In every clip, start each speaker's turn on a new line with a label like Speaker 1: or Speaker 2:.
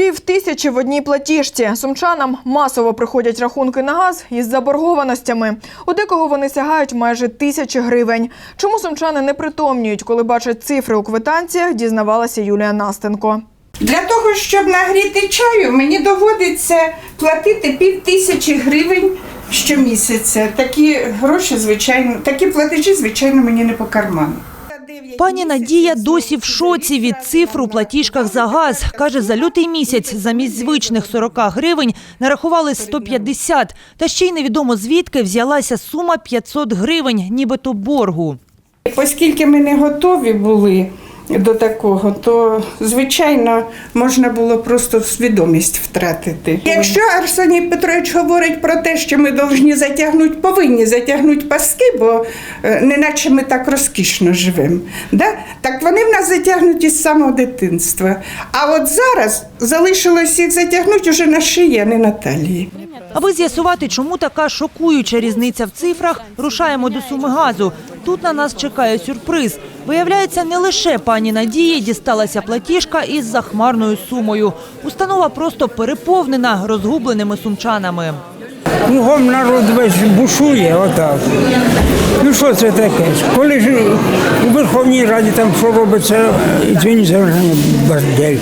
Speaker 1: Пів тисячі в одній платіжці. Сумчанам масово приходять рахунки на газ із заборгованостями. У декого вони сягають майже тисячі гривень. Чому сумчани не притомнюють, коли бачать цифри у квитанціях, дізнавалася Юлія Настенко.
Speaker 2: Для того, щоб нагріти чаю, мені доводиться платити пів тисячі гривень щомісяця. Такі гроші, звичайно, такі платежі, звичайно, мені не по карману.
Speaker 3: Пані Надія досі в шоці від цифр у платіжках за газ. Каже, за лютий місяць замість звичних 40 гривень нарахували 150. Та ще й невідомо звідки взялася сума 500 гривень, нібито боргу.
Speaker 2: Оскільки ми не готові були до такого, то звичайно можна було просто свідомість втратити. Якщо Арсеній Петрович говорить про те, що ми повинні затягнути, повинні затягнути паски, бо е, неначе ми так розкішно живемо. Да? Так вони в нас затягнуті з самого дитинства. А от зараз залишилось їх затягнути уже на шиї, а не на талії.
Speaker 3: Аби з'ясувати, чому така шокуюча різниця в цифрах, рушаємо до суми газу. Тут на нас чекає сюрприз. Виявляється, не лише пані Надії дісталася платіжка із захмарною сумою. Установа просто переповнена розгубленими сумчанами.
Speaker 4: Кругом народ весь бушує отак. що це таке? Коли ж у Верховній Раді там що робиться, извините за выражение, бордель.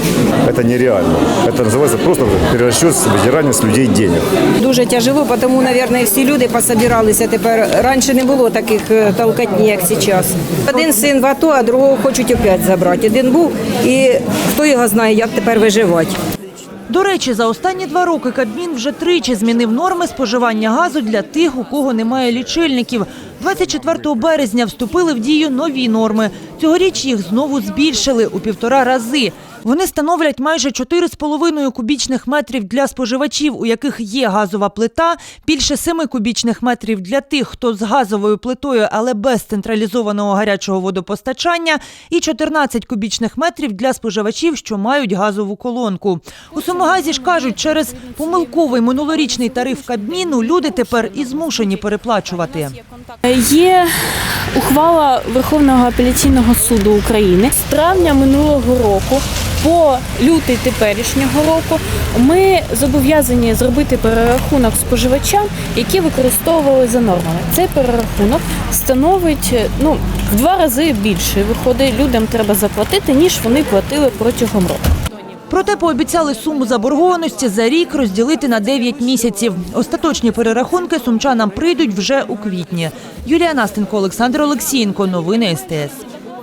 Speaker 5: Это нереально. Это называется просто перерасчет, выдирание с людей денег.
Speaker 6: Дуже тяжело, тому, мабуть, всі люди пособиралися тепер. Раніше не було таких е, толкотні, як зараз. Один син в АТО, а другого хочуть опять забрати. Один був, і хто його знає, як тепер виживати.
Speaker 3: До речі, за останні два роки Кабмін вже тричі змінив норми споживання газу для тих, у кого немає лічильників. 24 березня вступили в дію нові норми. Цьогоріч їх знову збільшили у півтора рази. Вони становлять майже 4,5 кубічних метрів для споживачів, у яких є газова плита, більше 7 кубічних метрів для тих, хто з газовою плитою, але без централізованого гарячого водопостачання, і 14 кубічних метрів для споживачів, що мають газову колонку. У Сумигазі ж кажуть, через помилковий минулорічний тариф Кабміну люди тепер і змушені переплачувати.
Speaker 7: Є ухвала Верховного апеляційного суду України з травня минулого року по лютий теперішнього року. Ми зобов'язані зробити перерахунок споживачам, які використовували за нормами. Цей перерахунок становить ну в два рази більше. Виходить, людям треба заплатити ніж вони платили протягом року.
Speaker 3: Проте пообіцяли суму заборгованості за рік розділити на 9 місяців. Остаточні перерахунки сумчанам прийдуть вже у квітні. Юлія Настенко, Олександр Олексієнко. Новини СТС.